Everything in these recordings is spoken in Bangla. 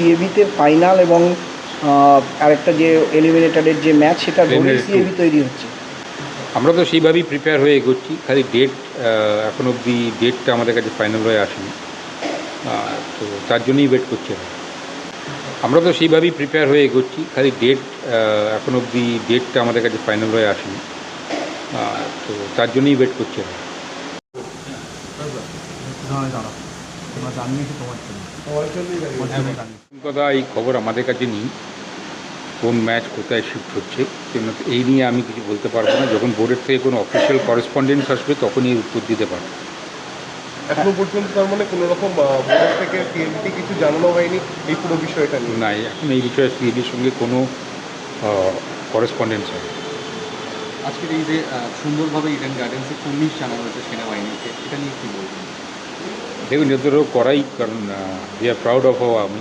সিএবিতে ফাইনাল এবং আরেকটা যে এলিমিনেটারের যে ম্যাচ সেটা ধরে সিএবি তৈরি হচ্ছে। আমরা তো সেইভাবেই প্রিপেয়ার হয়ে এগোচ্ছি। খালি ডেট এখন অবধি ডেটটা আমাদের কাছে ফাইনাল হয়ে আসেনি। তো তার জন্যই ওয়েট করছি আমরা। তো সেইভাবেই প্রিপেয়ার হয়ে এগোচ্ছি। খালি ডেট এখন অবধি ডেটটা আমাদের কাছে ফাইনাল হয়ে আসেনি। তো তার জন্যই ওয়েট করছি আমরা। প্রথম কথা এই খবর আমাদের কাছে নেই। কোন ম্যাচ কোথায় শিফট হচ্ছে এই নিয়ে আমি কিছু বলতে পারব না। যখন বোর্ডের থেকে কোনো অফিসিয়াল করেসপন্ডেন্স আসবে তখনই উত্তর দিতে পারব। এখনও পর্যন্ত তার মানে কোনো রকম বোর্ড থেকে টিএমটি কিছু জানানো হয়নি এই পুরো বিষয়টা নিয়ে। না এখন এই বিষয়ে সিএবির সঙ্গে কোনো করেসপন্ডেন্স হয় আজকের এই যে সুন্দরভাবে ইডেন গার্ডেন্সে কুর্নিশ জানানো হয়েছে সেনাবাহিনীকে এটা নিয়ে কি দেখুন এদেরও করাই, কারণ উই আর প্রাউড অফ হওয়া আমি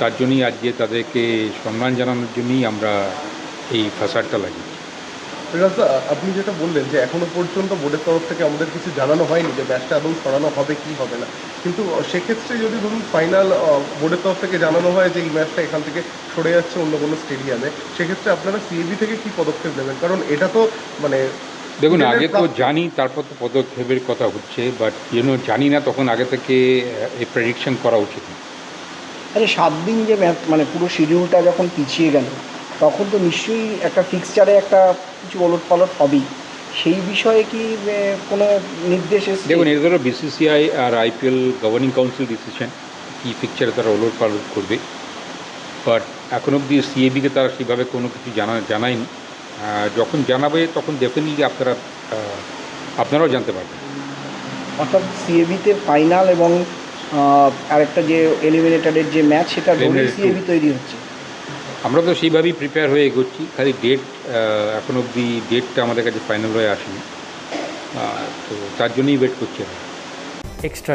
তার জন্যই আজকে তাদেরকে সম্মান জানানোর জন্যই আমরা এই ফাসাডটা লাগিয়েছি। আপনি যেটা বললেন যে এখনও পর্যন্ত বোর্ডের তরফ থেকে আমাদের কিছু জানানো হয়নি যে ম্যাচটা আদৌ সরানো হবে কি হবে না। কিন্তু সেক্ষেত্রে যদি ধরুন ফাইনাল বোর্ডের তরফ থেকে জানানো হয় যে এই ম্যাচটা এখান থেকে সরে যাচ্ছে অন্য কোনো স্টেডিয়ামে, সেক্ষেত্রে আপনারা সিএবি থেকে কি পদক্ষেপ নেবেন? কারণ এটা তো মানে দেখুন আগে তো জানি তারপর তো পদক্ষেপের কথা হচ্ছে বাট যেন জানি না তখন আগে থেকে এই প্রেডিকশন করা উচিত আরে সাত দিন যে মানে পুরো শিডিউলটা যখন পিছিয়ে গেল তখন তো নিশ্চয়ই একটা ফিক্সচারে একটা কিছু ওলট পালট হবেই। সেই বিষয়ে কি কোনো নির্দেশ দেখুন এটা ধরো বিসিসিআই আর আইপিএল গভর্নিং কাউন্সিল ডিসিশন কী পিকচারে তারা ওলট পালট করবে। বাট এখন অবধি সিএবিকে তারা সেভাবে কোনো কিছু জানা জানায়নি। যখন জানাবে তখন ডেফিনেটলি আপনারা আপনারাও জানতে পারবেন। অর্থাৎ সিএবিতে ফাইনাল এবং আরেকটা যে এলিমিনেটারের যে ম্যাচ সেটা সিএবি তৈরি হচ্ছে। আমরা তো সেইভাবেই প্রিপেয়ার হয়ে এগোচ্ছি। খালি ডেট এখন অবধি ডেটটা আমাদের কাছে ফাইনাল হয়ে আসেনি। তো তার জন্যই ওয়েট করছি আমরা। Extra